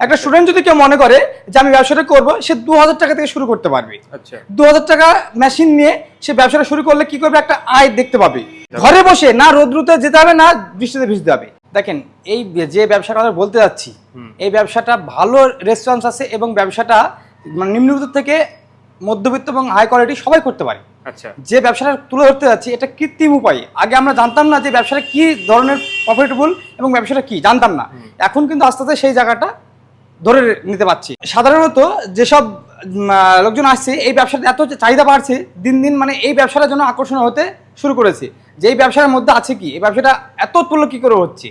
একটা স্টুডেন্ট যদি কেউ মনে করে যে আমি ব্যবসাটা করব সে দু হাজার টাকা থেকে শুরু করতে পারবে। আচ্ছা। দু হাজার টাকা মেশিন নিয়ে সে ব্যবসাটা শুরু করলে কি করবে? একটা আয় দেখতে পাবে। ঘরে বসে না রোদ্রুতে যেতে হবে না বৃষ্টিতে ভিজতে হবে। দেখেন এই যে ব্যবসাটা আমরা বলতে যাচ্ছি এই ব্যবসাটা ভালো রেসপন্স আছে এবং ব্যবসাটা মানে নিম্নবিত্ত থেকে মধ্যবিত্ত এবং হাই কোয়ালিটি সবাই করতে পারে। আচ্ছা। যে ব্যবসাটা তুলে ধরতে যাচ্ছি এটা কৃত্রিম উপায়। আগে আমরা জানতাম না যে ব্যবসাটা কি ধরনের প্রফিটেবল এবং ব্যবসাটা কি জানতাম না। এখন কিন্তু আস্তে আস্তে সেই জায়গাটা ধরে নিতে পারছি। সাধারণত যেসব লোকজন আসছে এই ব্যবসাটা এত চাহিদা বাড়ছে দিন দিন মানে এই ব্যবসাটার জন্য আকর্ষণ হতে শুরু করেছে। যে এই ব্যবসার মধ্যে আছে কি? এই ব্যবসাটা এত তুল্য কি করে হচ্ছে?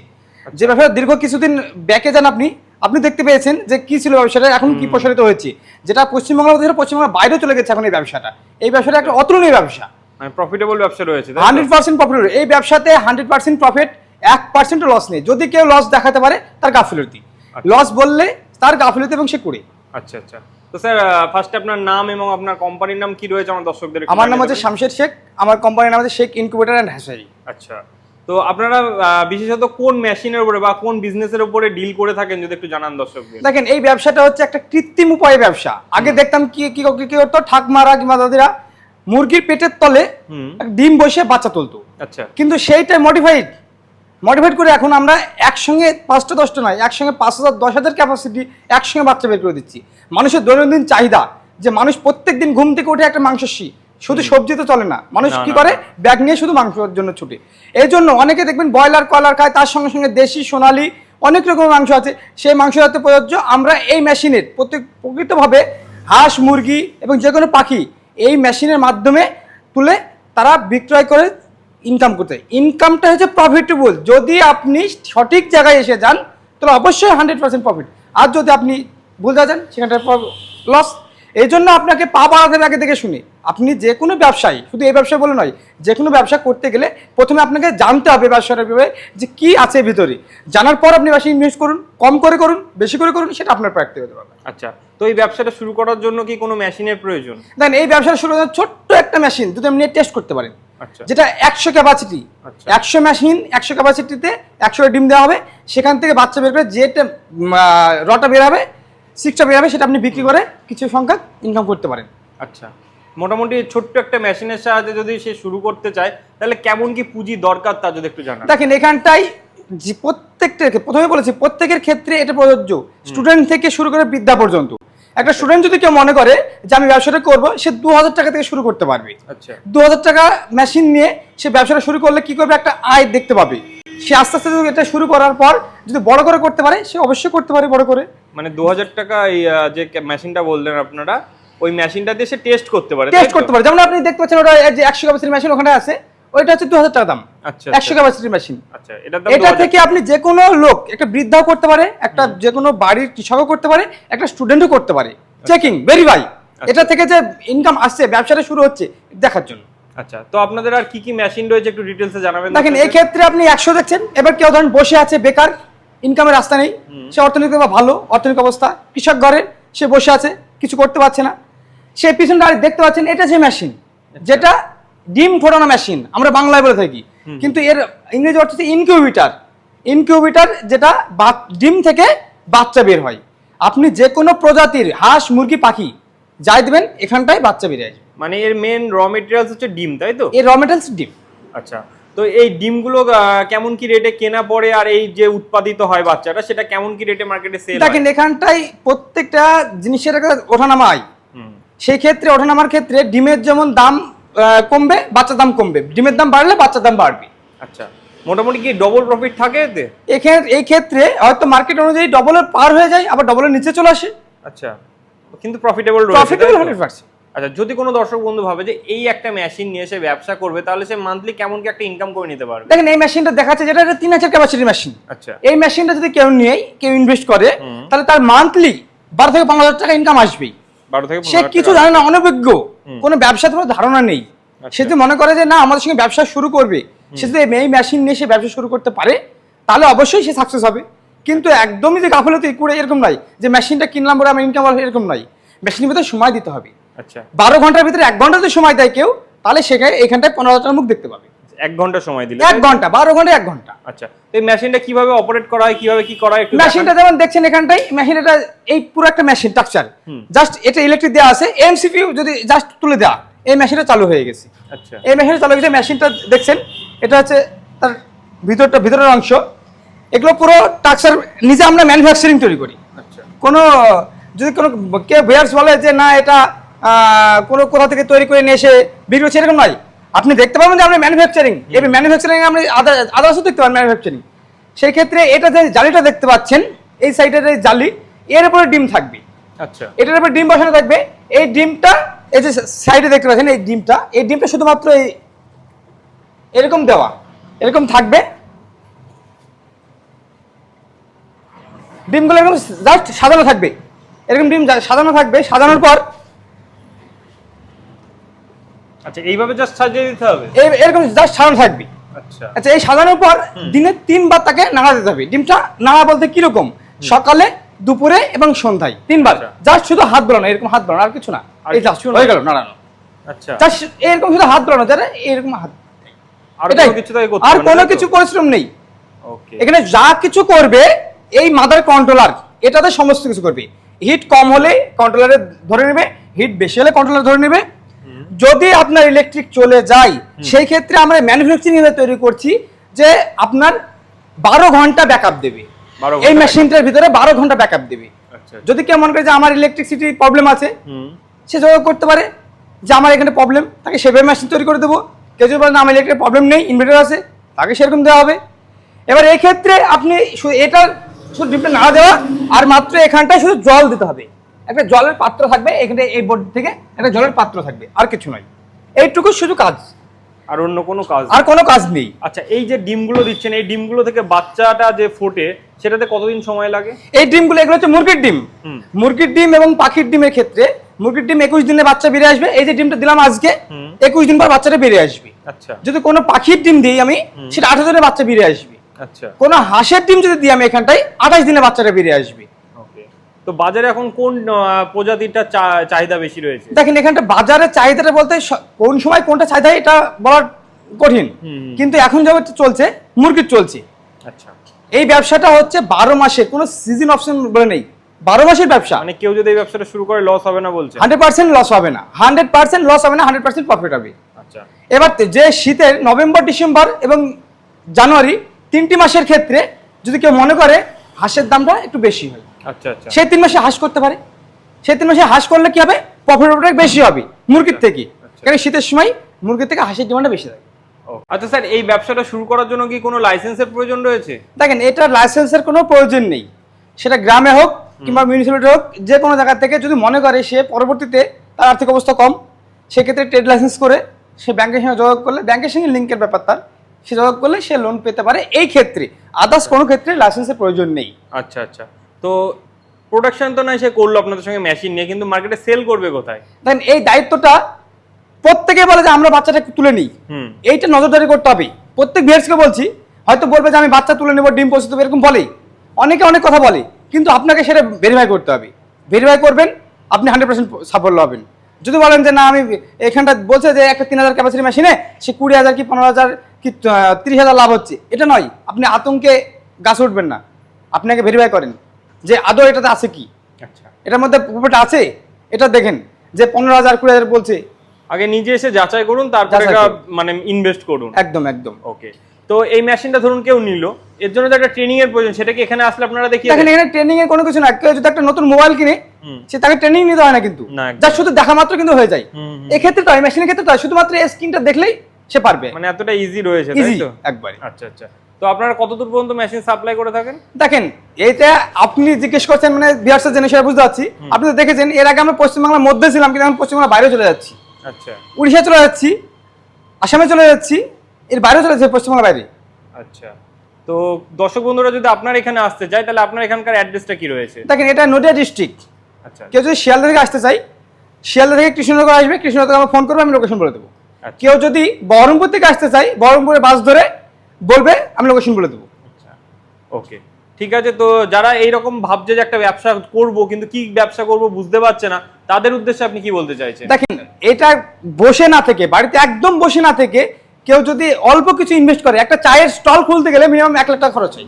যে ব্যবসা দীর্ঘ কিছুদিন ব্যাকে যান আপনি আপনি দেখতে পেয়েছেন যে কি ছিল ব্যবসাটা এখন কি প্রসারিত হয়েছে। যেটা পশ্চিমবঙ্গের মধ্যে পশ্চিমবঙ্গের বাইরেও চলে গেছে এখন এই ব্যবসাটা। এই ব্যবসাটা একটা অতুলনীয় ব্যবসা। মানে প্রফিটেবল ব্যবসা রয়েছে হান্ড্রেড পার্সেন্ট প্রফিট এই ব্যবসাতে হান্ড্রেড পার্সেন্ট প্রফিট এক পার্সেন্টও লস নেই। যদি কেউ লস দেখাতে পারে তার গাফিলতি। লস বললে তার গাফিলতি এবং সে করে আচ্ছা আচ্ছা। তো স্যার ফার্স্টে আপনার নাম এবং আপনার কোম্পানির নাম কি রয়েছে আমার দর্শকদের আমার নাম হচ্ছে? শামশের শেখ আমার কোম্পানির নাম হচ্ছে শেখ ইনকিউবেটার অ্যান্ড হ্যাসারি আচ্ছা। তো আপনারা বিশেষত কোন মেশিনের উপরে বা কোন বিজনেসের উপরে ডিল করে থাকেন যদি একটু জানান দর্শকদের? দেখেন এই ব্যবসাটা হচ্ছে একটা কৃত্রিম উপায়ে ব্যবসা। আগে দেখতাম কি কি কি- করতো? ঠাকমারা কিংবা দাদিরা মুরগির পেটের তলে ডিম বসে বাচ্চা তুলতো। আচ্ছা। কিন্তু সেইটা মডিফাইড মডিফাইড করে এখন আমরা একসঙ্গে পাঁচটা দশটা নয় একসঙ্গে পাঁচ হাজার দশ হাজার ক্যাপাসিটি একসঙ্গে বাচ্চা বের করে দিচ্ছি। মানুষের দৈনন্দিন চাহিদা যে মানুষ প্রত্যেক দিন ঘুম থেকে উঠে একটা মাংসশী শুধু সবজি তো চলে না মানুষ কি করে? ব্যাগ নিয়ে শুধু মাংসের জন্য ছুটে। এই জন্য অনেকে দেখবেন ব্রয়লার কয়লার খায় তার সঙ্গে সঙ্গে দেশি সোনালি অনেক রকমের মাংস আছে। সেই মাংস যাতে প্রযোজ্য আমরা এই মেশিনের প্রত্যেক প্রকৃতভাবে হাঁস মুরগি এবং যে কোনো পাখি এই মেশিনের মাধ্যমে তুলে তারা বিক্রয় করে ইনকাম করতে ইনকামটা হচ্ছে প্রফিটেবল যদি আপনি সঠিক জায়গায় এসে যান, তাহলে অবশ্যই হান্ড্রেড পার্সেন্ট প্রফিট আর যদি আপনি ভুল যান সেখানটা লস এই জন্য আপনাকে পা বাড়াতে আগে থেকে শুনি। আপনি যে কোনো ব্যবসায়ী শুধু এই ব্যবসা বলে নয় যে কোনো ব্যবসা করতে গেলে প্রথমে আপনাকে জানতে হবে ব্যবসাটার ব্যাপারে যে কি আছে ভিতরে। জানার পর আপনি ব্যবসা ইনভেস্ট করুন কম করে করুন বেশি করে করুন সেটা আপনার প্রাপ্তি হতে পারবে। আচ্ছা তো এই ব্যবসাটা শুরু করার জন্য কি কোনো মেশিনের প্রয়োজন? দেখেন এই ব্যবসাটা শুরু করার ছোট্ট একটা মেশিন যদি আপনি টেস্ট করতে পারেন আচ্ছা। যেটা একশো ক্যাপাসিটি আচ্ছা। একশো মেশিন একশো ক্যাপাসিটিতে একশো ডিম দেওয়া হবে সেখান থেকে বাচ্চা বের করে যেটা রটা বের হবে সিক্সটা বের হবে সেটা আপনি বিক্রি করে কিছু সংখ্যক ইনকাম করতে পারেন। আচ্ছা। মোটামুটি ছোট্ট একটা মেশিনের সাহায্যে যদি সে শুরু করতে চায় তাহলে কেমন কি পুঁজি দরকার তা যদি একটু জানান। দেখেন এখানটাই যে প্রত্যেকটা প্রথমে বলেছি প্রত্যেকের ক্ষেত্রে এটা প্রযোজ্য। স্টুডেন্ট থেকে শুরু করে বিদ্যা পর্যন্ত। একটা স্টুডেন্ট যদি কেউ মনে করে যে আমি ব্যবসাটা করব সে দু হাজার টাকা থেকে শুরু করতে পারবে। আচ্ছা। দু হাজার টাকা মেশিন নিয়ে সে ব্যবসাটা শুরু করলে কি করবে? একটা আয় দেখতে পাবে। সে আস্তে আস্তে এটা শুরু করার পর যদি বড় করে করতে পারে সে অবশ্যই করতে পারে বড় করে। মানে দু হাজার টাকা এই যে মেশিনটা বললেন আপনারা ওই মেশিনটা দিয়ে সে টেস্ট করতে পারে টেস্ট করতে পারে। যেমন আপনি দেখতে পাচ্ছেন ওটা যে একশো ক্যাপাসিটি মেশিন ওখানে আছে ওইটা হচ্ছে দু হাজার টাকা দাম। আচ্ছা একশো ক্যাপাসিটি মেশিন আচ্ছা এটা এটা থেকে আপনি যে কোনো লোক একটা বৃদ্ধাও করতে পারে একটা যে কোনো বাড়ির কৃষকও করতে পারে একটা স্টুডেন্টও করতে পারে। চেকিং ভেরিফাই এটা থেকে যে ইনকাম আসছে ব্যবসাটা শুরু হচ্ছে দেখার জন্য। আচ্ছা তো আপনাদের আর কি কি মেশিন রয়েছে একটু ডিটেলসে জানাবেন দেখেন এই ক্ষেত্রে আপনি একশো দেখছেন। এবার কেউ ধরেন বসে আছে বেকার ইনকামের রাস্তা নেই। সে অর্থনৈতিক ভালো অর্থনৈতিক অবস্থা কৃষক ঘরে সে বসে আছে কিছু করতে পারছে না। সে পিছনটা আর দেখতে পাচ্ছেন এটা যে মেশিন যেটা ডিম ফোটানো মেশিন আমরা বাংলায় বলে থাকি। কিন্তু এর ইংরেজি অর্থ হচ্ছে ইনকিউবিটার ইনকিউবিটার যেটা ডিম থেকে বাচ্চা বের হয়। আপনি যে কোনো প্রজাতির হাঁস মুরগি পাখি যাই দেবেন এখানটায় বাচ্চা বেরিয়ে আসবে। মানে এর মেন র মেটেরিয়ালস হচ্ছে ডিম তাই তো? এর র মেটেরিয়ালস ডিম। আচ্ছা তো এই ডিমগুলো কেমন কি রেটে কেনা পড়ে আর এই যে উৎপাদিত হয় বাচ্চাটা সেটা কেমন কি রেটে মার্কেটে সেল দেখেন এখানটায় প্রত্যেকটা জিনিসের একটা ওঠানামা হয় সেই ক্ষেত্রে ওঠানামার ক্ষেত্রে ডিমের যেমন দাম কমবে বাচ্চার দাম কমবে। ডিমের দাম বাড়লে বাচ্চার দাম বাড়বে। আচ্ছা মোটামুটি কি ডবল প্রফিট থাকে এতে? এখানে এই ক্ষেত্রে হয়তো মার্কেট অনুযায়ী ডবলের পার হয়ে যায় আবার ডবলের নিচে চলে আসে। আচ্ছা কিন্তু প্রফিটেবল প্রফিটেবল হান্ড্রেড পার্সেন্ট আচ্ছা যদি কোনো দর্শক বন্ধু ভাবে যে এই একটা মেশিন নিয়ে সে ব্যবসা করবে তাহলে সে মান্থলি কেমন কি একটা ইনকাম করে নিতে পারবে? দেখেন এই মেশিনটা দেখাচ্ছে যেটা এটা তিন হাজার ক্যাপাসিটি মেশিন আচ্ছা। এই মেশিনটা যদি কেউ নিয়ে কেউ ইনভেস্ট করে তাহলে তার মান্থলি বারো থেকে পনেরো হাজার টাকা ইনকাম আসবেই। বারো থেকে সে কিছু জানে না অনভিজ্ঞ। কোনো ব্যবসা তোমার ধারণা নেই। সে যদি মনে করে যে না আমাদের সঙ্গে ব্যবসা শুরু করবে সে যদি এই মেশিন নিয়ে সে ব্যবসা শুরু করতে পারে তাহলে অবশ্যই সে সাকসেস হবে। কিন্তু একদমই যে গাফলতি করে এরকম নয় যে মেশিনটা কিনলাম বলে আমার ইনকাম এরকম নয় মেশিনের ভিতরে সময় দিতে হবে। আচ্ছা। বারো ঘণ্টার ভিতরে এক ঘণ্টা যদি সময় দেয় কেউ তাহলে সেখানে এখানটায় পনেরো হাজার মুখ দেখতে পাবে। এক ঘণ্টা সময় দিলে এক ঘণ্টা বারো ঘণ্টা এক ঘণ্টা। আচ্ছা এই মেশিনটা কীভাবে অপারেট করা হয় কীভাবে কি করা হয় মেশিনটা যেমন দেখছেন এখানটাই মেশিন এটা এই পুরো একটা মেশিন স্ট্রাকচার। জাস্ট এটা ইলেকট্রিক দেওয়া আছে এমসিপিউ যদি জাস্ট তুলে দেওয়া এই মেশিনটা চালু হয়ে গেছে। আচ্ছা। এই মেশিনটা চালু হয়ে গেছে মেশিনটা দেখছেন এটা হচ্ছে তার ভিতরটা ভিতরের অংশ। এগুলো পুরো স্ট্রাকচার নিজে আমরা ম্যানুফ্যাকচারিং তৈরি করি। আচ্ছা। কোনো যদি কোনো কেউ বেয়ার্স বলে যে না এটা কোনো কোথা থেকে তৈরি করে নিয়ে এসে বিক্রি করছে এরকম নয়। আপনি দেখতে পাবেন যে আমরা ম্যানুফ্যাকচারিং এবার ম্যানুফ্যাকচারিং আমরা আদার্সও দেখতে পারেন ম্যানুফ্যাকচারিং সেই ক্ষেত্রে এটা যে জালিটা দেখতে পাচ্ছেন এই সাইডের এই জালি এর উপরে ডিম থাকবে। আচ্ছা। এটার উপরে ডিম বসানো থাকবে। এই ডিমটা এই যে সাইডে দেখতে পাচ্ছেন এই ডিমটা এই ডিমটা শুধুমাত্র এই এরকম দেওয়া এরকম থাকবে। ডিমগুলো এরকম জাস্ট সাজানো থাকবে। এরকম ডিম সাজানো থাকবে। সাজানোর পর আচ্ছা এইভাবে জাস্ট সাজিয়ে দিতে হবে? এই- এরকম জাস্ট সাজানো থাকবে। আচ্ছা। আচ্ছা এই সাজানোর পর দিনে তিনবার তাকে নাড়া দিতে হবে। ডিমটা নাড়া বলতে কীরকম? সকালে দুপুরে এবং সন্ধ্যায়। তিনবার। আচ্ছা। জাস্ট শুধু হাত বোলানো এরকম হাত বোলানো আর কিছু না। এই জাস্ট হয়ে গেল নাড়ানো। আচ্ছা। জাস্ট এরকম শুধু হাত বোলানো যারা এরকম হাত আর কোনো কিছু আর কোনো কিছু পরিশ্রম নেই। ওকে এখানে যা কিছু করবে এই মাদার কন্ট্রোলার এটাতে সমস্ত কিছু করবে। হিট কম হলে কন্ট্রোলারে ধরে নেবে হিট বেশি হলে কন্ট্রোলার ধরে নেবে যদি আপনার ইলেকট্রিক চলে যায় সেই ক্ষেত্রে আমরা ম্যানুফ্যাকচারিং তৈরি করছি যে আপনার বারো ঘণ্টা ব্যাকআপ দেবে। এই মেশিনটার ভিতরে বারো ঘণ্টা ব্যাকআপ দেবে। আচ্ছা যদি কেউ মনে করে যে আমার ইলেকট্রিসিটি প্রবলেম আছে সে যোগাযোগ করতে পারে যে আমার এখানে প্রবলেম তাকে সেভাবে মেশিন তৈরি করে দেবো। কেউ যদি বলে না আমার ইলেকট্রিক প্রবলেম নেই ইনভার্টার আছে তাকে সেরকম দেওয়া হবে। এবার এই ক্ষেত্রে আপনি এটা শুধু ডিমটা না দেওয়া আর মাত্র এখানটায় শুধু জল দিতে হবে। একটা জলের পাত্র থাকবে এখানে এই বোর্ড থেকে একটা জলের পাত্র থাকবে আর কিছু নয়। এইটুকু শুধু কাজ। আর অন্য কোনো কাজ? আর কোনো কাজ নেই। আচ্ছা এই যে ডিমগুলো দিচ্ছেন এই ডিমগুলো থেকে বাচ্চাটা যে ফোটে সেটাতে কতদিন সময় লাগে? এই ডিমগুলো এগুলো হচ্ছে মুরগির ডিম। মুরগির ডিম এবং পাখির ডিমের ক্ষেত্রে মুরগির ডিম একুশ দিনে বাচ্চা বেরিয়ে আসবে। এই যে ডিমটা দিলাম আজকে একুশ দিন পর বাচ্চাটা বেরিয়ে আসবে। আচ্ছা। যদি কোনো পাখির ডিম দিই আমি সেটা আঠারো দিনে বাচ্চা বেরিয়ে আসবে। আচ্ছা। কোনো হাঁসের ডিম যদি দিই আমি এখানটায় আঠাশ দিনে বাচ্চাটা বেরিয়ে আসবে। তো বাজারে এখন কোন প্রজাতিটা চাহিদা বেশি রয়েছে? দেখেন এখানটা বাজারে চাহিদাটা বলতে কোন সময় কোনটা চাহিদা এটা বলা কঠিন। কিন্তু এখন যেটা চলছে মুরগির চলছে। আচ্ছা। এই ব্যবসাটা হচ্ছে বারো মাসে কোনো সিজন অপশন বলে নেই। বারো মাসের ব্যবসা। মানে কেউ যদি এই ব্যবসাটা শুরু করে লস হবে না বলছে? হান্ড্রেড পার্সেন্ট লস হবে না। হান্ড্রেড পার্সেন্ট লস হবে না হান্ড্রেড পার্সেন্ট প্রফিট হবে। আচ্ছা। এবার যে শীতের নভেম্বর ডিসেম্বর এবং জানুয়ারি তিনটি মাসের ক্ষেত্রে যদি কেউ মনে করে হাঁসের দামটা একটু বেশি হয়। আচ্ছা আচ্ছা। সেই তিন মাসে হাঁস করতে পারে। সেই তিন মাসে হাঁস করলে কি হবে? প্রফিট বেশি হবে মুরগির থেকে। আচ্ছা। কারণ শীতের সময় মুরগির থেকে হাঁসের ডিমান্ডটা বেশি থাকে। ও, আচ্ছা স্যার এই ব্যবসাটা শুরু করার জন্য কি কোনো লাইসেন্সের প্রয়োজন রয়েছে? দেখেন এটা লাইসেন্সের কোনো প্রয়োজন নেই। সেটা গ্রামে হোক কিংবা মিউনিসিপ্যালিটি হোক যে কোনো জায়গা থেকে যদি মনে করে সে পরবর্তীতে তার আর্থিক অবস্থা কম সেক্ষেত্রে ট্রেড লাইসেন্স করে সে ব্যাংকের সঙ্গে যোগাযোগ করলে ব্যাংকের সঙ্গে লিঙ্কের ব্যাপার তার। সে যোগাযোগ করলে সে লোন পেতে পারে। এই ক্ষেত্রে আদার্স কোনো ক্ষেত্রে লাইসেন্সের প্রয়োজন নেই। আচ্ছা আচ্ছা। তো প্রোডাকশন তো নয় সে করল আপনাদের সঙ্গে মেশিন নিয়ে কিন্তু মার্কেটে সেল করবে কোথায়? দেখেন এই দায়িত্বটা প্রত্যেকে বলে যে আমরা বাচ্চাটাকে তুলে নিই। হুম। এইটা নজরদারি করতে হবে। প্রত্যেক ভিয়ার্সকে বলছি হয়তো বলবে যে আমি বাচ্চা তুলে নেব ডিম হবে, এরকম বলে অনেকে অনেক কথা বলে কিন্তু আপনাকে সেটা ভেরিফাই করতে হবে। ভেরিফাই করবেন আপনি হান্ড্রেড পার্সেন্ট সাফল্য হবেন। যদি বলেন যে না আমি এখানটা বলছে যে একটা তিন হাজার ক্যাপাসিটি মেশিনে সে কুড়ি হাজার কি পনেরো হাজার কি তিরিশ হাজার লাভ হচ্ছে। এটা নয় আপনি আতঙ্কে গাছ উঠবেন না। আপনাকে ভেরিফাই করেন। যে আদৌ এটাতে আছে কি? আচ্ছা। এটার মধ্যে প্রফিট আছে? এটা দেখেন যে পনেরো হাজার কুড়ি হাজার বলছে। আগে নিজে এসে যাচাই করুন তারপরে। মানে ইনভেস্ট করুন। একদম একদম। ওকে তো এই মেশিনটা ধরুন কেউ নিল এর জন্য তো একটা ট্রেনিং এর প্রয়োজন সেটা কি এখানে আসলে আপনারা দেখি দেখেন এখানে ট্রেনিং এর কোনো কিছু না কেউ যদি একটা নতুন মোবাইল কিনে সে তাকে ট্রেনিং নিতে হয় না কিন্তু। যা শুধু দেখা মাত্র কিন্তু হয়ে যায়। এক্ষেত্রে তো মেশিনের ক্ষেত্রে তো শুধুমাত্র এই স্ক্রিনটা দেখলেই সে পারবে। মানে এতটা ইজি রয়েছে তাই তো? একবারে। আচ্ছা আচ্ছা। তো আপনারা কতদূর পর্যন্ত মেশিন সাপ্লাই করে থাকেন? দেখেন এইটা আপনি জিজ্ঞেস করছেন মানে বিহার্সের জেনে সেটা বুঝতে পারছি। আপনি তো দেখেছেন এর আগে আমরা পশ্চিমবাংলার মধ্যে ছিলাম কিন্তু এখন পশ্চিমবাংলার বাইরে চলে যাচ্ছি। আচ্ছা। উড়িষ্যা চলে যাচ্ছি আসামে চলে যাচ্ছি এর বাইরে চলে যাচ্ছে পশ্চিমবাংলার বাইরে। আচ্ছা। তো দর্শক বন্ধুরা যদি আপনার এখানে আসতে চায় তাহলে আপনার এখানকার অ্যাড্রেসটা কি রয়েছে? দেখেন এটা নদিয়া ডিস্ট্রিক্ট আচ্ছা। কেউ যদি শিয়ালদা থেকে আসতে চাই শিয়ালদা থেকে কৃষ্ণনগর আসবে কৃষ্ণনগর আমার ফোন করবে আমি লোকেশন বলে দেবো। আচ্ছা। কেউ যদি বহরমপুর থেকে আসতে চাই বহরমপুরে বাস ধরে বলবে আমি লোকেশন বলে দেবো। আচ্ছা ওকে ঠিক আছে তো যারা এইরকম ভাবছে যে একটা ব্যবসা করব কিন্তু কি ব্যবসা করব বুঝতে পারছে না তাদের উদ্দেশ্যে আপনি কি বলতে চাইছেন? দেখেন এটা বসে না থেকে বাড়িতে একদম বসে না থেকে কেউ যদি অল্প কিছু ইনভেস্ট করে একটা চায়ের স্টল খুলতে গেলে মিনিমাম এক লাখ টাকা খরচ হয়।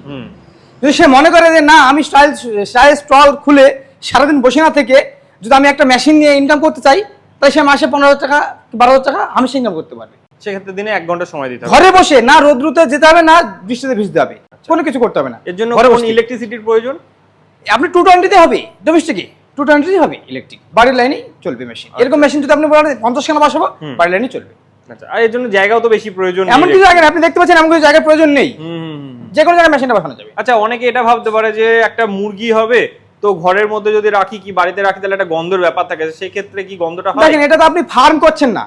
যদি সে মনে করে যে না আমি স্টাইল চায়ের স্টল খুলে সারাদিন বসে না থেকে যদি আমি একটা মেশিন নিয়ে ইনকাম করতে চাই তাই সে মাসে পনেরো হাজার টাকা বারো হাজার টাকা আমি সে ইনকাম করতে পারবে। সেক্ষেত্রে দিনে এক ঘণ্টা সময় দিতে হবে। ঘরে বসে না রোদ্রুতে যেতে হবে না বৃষ্টিতে ভিজতে হবে। কোনো কিছু করতে হবে না। এর জন্য কোন ইলেকট্রিসিটির প্রয়োজন? আপনি টু টোয়েন্টিতে হবে ডোমেস্টিকে টু টোয়েন্টিতে হবে ইলেকট্রিক বাড়ির লাইনেই চলবে মেশিন এরকম মেশিন যদি আপনি বলেন পঞ্চাশ খানা বসাবো বাড়ির লাইনেই চলবে। আচ্ছা আর এর জন্য জায়গাও তো বেশি প্রয়োজন এমন কিছু জায়গায় নেই, আপনি দেখতে পাচ্ছেন এমন কিছু জায়গার প্রয়োজন নেই। যে কোনো জায়গায় মেশিনটা বসানো যাবে। আচ্ছা অনেকে এটা ভাবতে পারে যে একটা মুরগি হবে তো ঘরের মধ্যে যদি রাখি কি বাড়িতে রাখি তাহলে একটা গন্ধের ব্যাপার থাকে সেই ক্ষেত্রে কি গন্ধটা হয়? দেখেন এটা তো আপনি ফার্ম করছেন না।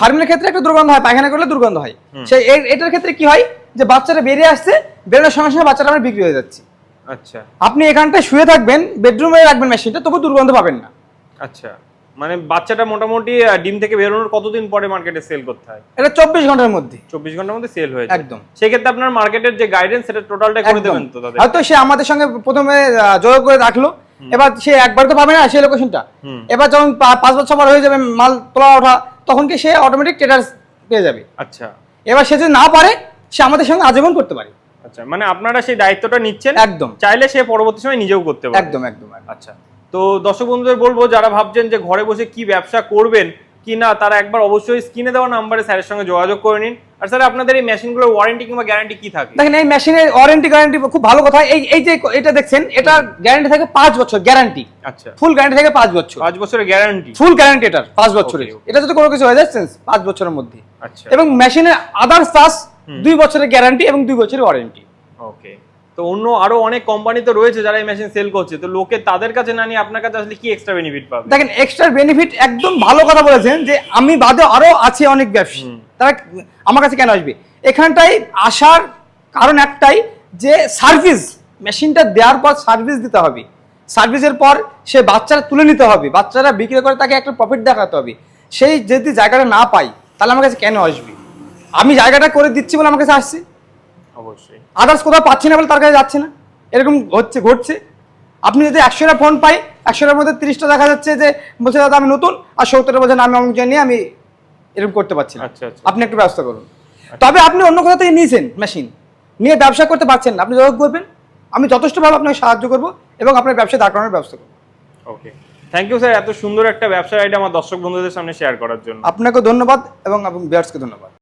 ফার্মের ক্ষেত্রে একটা দুর্গন্ধ হয় পায়খানা করলে দুর্গন্ধ হয়। সেই এটার ক্ষেত্রে কি হয় যে বাচ্চাটা বেরিয়ে আসছে বেরোনোর সঙ্গে সঙ্গে বাচ্চাটা আমার বিক্রি হয়ে যাচ্ছে। আচ্ছা। আপনি এখানটায় শুয়ে থাকবেন বেডরুমে রাখবেন মেশিনটা তবু দুর্গন্ধ পাবেন না। আচ্ছা। মানে বাচ্চাটা মোটামুটি ডিম থেকে বেরোনোর কতদিন পরে মার্কেটে সেল করতে হয়? এটা চব্বিশ ঘণ্টার মধ্যে। চব্বিশ ঘণ্টার মধ্যে সেল হয়ে একদম। সেক্ষেত্রে আপনার মার্কেটের যে গাইডেন্স সেটা টোটালটা করে দেবেন তো হয়তো সে আমাদের সঙ্গে প্রথমে যোগাযোগ করে রাখল। এবার সে একবার তো পাবে না সেই লোকেশনটা। এবার যখন পাঁচ বছর পর হয়ে যাবে মাল তোলা ওঠা তখন কি সে অটোমেটিক ট্রেডার পেয়ে যাবে। আচ্ছা। এবার সে যদি না পারে সে আমাদের সঙ্গে আজীবন করতে পারে। আচ্ছা মানে আপনারা সেই দায়িত্বটা নিচ্ছেন? একদম। চাইলে সে পরবর্তী সময় নিজেও করতে পারে। একদম একদম একদম। আচ্ছা। তো দর্শক বন্ধুদের বলব যারা ভাবছেন যে ঘরে বসে কি ব্যবসা করবেন কি না তারা একবার অবশ্যই স্ক্রিনে দেওয়া নাম্বারে স্যারের সঙ্গে যোগাযোগ করে নিন। আর স্যার আপনাদের এই মেশিনগুলোর ওয়ারেন্টি কিংবা গ্যারান্টি কি থাকে? দেখেন এই মেশিনের ওয়ারেন্টি গ্যারান্টি খুব ভালো কথা। এই এই যে এটা দেখছেন এটা গ্যারান্টি থাকে পাঁচ বছর গ্যারান্টি আচ্ছা। ফুল গ্যারান্টি থাকে পাঁচ বছর। পাঁচ বছরের গ্যারান্টি ফুল গ্যারান্টি এটার পাঁচ বছরের। Okay, okay. এটা যদি কোনো কিছু হয়ে যাচ্ছে পাঁচ বছরের মধ্যে। আচ্ছা। এবং মেশিনের আদার্স পাস দুই বছরের গ্যারান্টি এবং দুই বছরের ওয়ারেন্টি ওকে তো অন্য আরও অনেক কোম্পানি তো রয়েছে যারা এই মেশিন সেল করছে। তো লোকে তাদের কাছে না নিয়ে আপনার কাছে আসলে কি এক্সট্রা বেনিফিট পাবে? দেখেন এক্সট্রা বেনিফিট একদম ভালো কথা বলেছেন যে আমি বাদে আরও আছে অনেক ব্যবসায়ী তারা আমার কাছে কেন আসবে? এখানটাই আসার কারণ একটাই যে সার্ভিস মেশিনটা দেওয়ার পর সার্ভিস দিতে হবে। সার্ভিসের পর সে বাচ্চারা তুলে নিতে হবে। বাচ্চারা বিক্রি করে তাকে একটা প্রফিট দেখাতে হবে। সেই যদি জায়গাটা না পাই তাহলে আমার কাছে কেন আসবে? আমি জায়গাটা করে দিচ্ছি বলে আমার কাছে আসছে। অবশ্যই। আদার্স কোথাও পাচ্ছি না বলে তার কাছে যাচ্ছে না। এরকম হচ্ছে ঘটছে। আপনি যদি একশোটা ফোন পাই একশোটার মধ্যে তিরিশটা দেখা যাচ্ছে যে বলছে দাদা আমি নতুন। আর সত্তরটা বলছেন আমি অমুক জানি আমি এরকম করতে পারছি না। আচ্ছা, আচ্ছা। আপনি একটু ব্যবস্থা করুন। তবে আপনি অন্য কোথা থেকে নিয়েছেন মেশিন নিয়ে ব্যবসা করতে পারছেন না। আপনি যোগাযোগ করবেন। আমি যথেষ্টভাবে আপনাকে সাহায্য করব এবং আপনার ব্যবসা দাঁড় করানোর ব্যবস্থা করব। ওকে থ্যাংক ইউ স্যার এত সুন্দর একটা ব্যবসার আইডিয়া আমার দর্শক বন্ধুদের সামনে শেয়ার করার জন্য। আপনাকে ধন্যবাদ এবং বিয়ার্সকে ধন্যবাদ।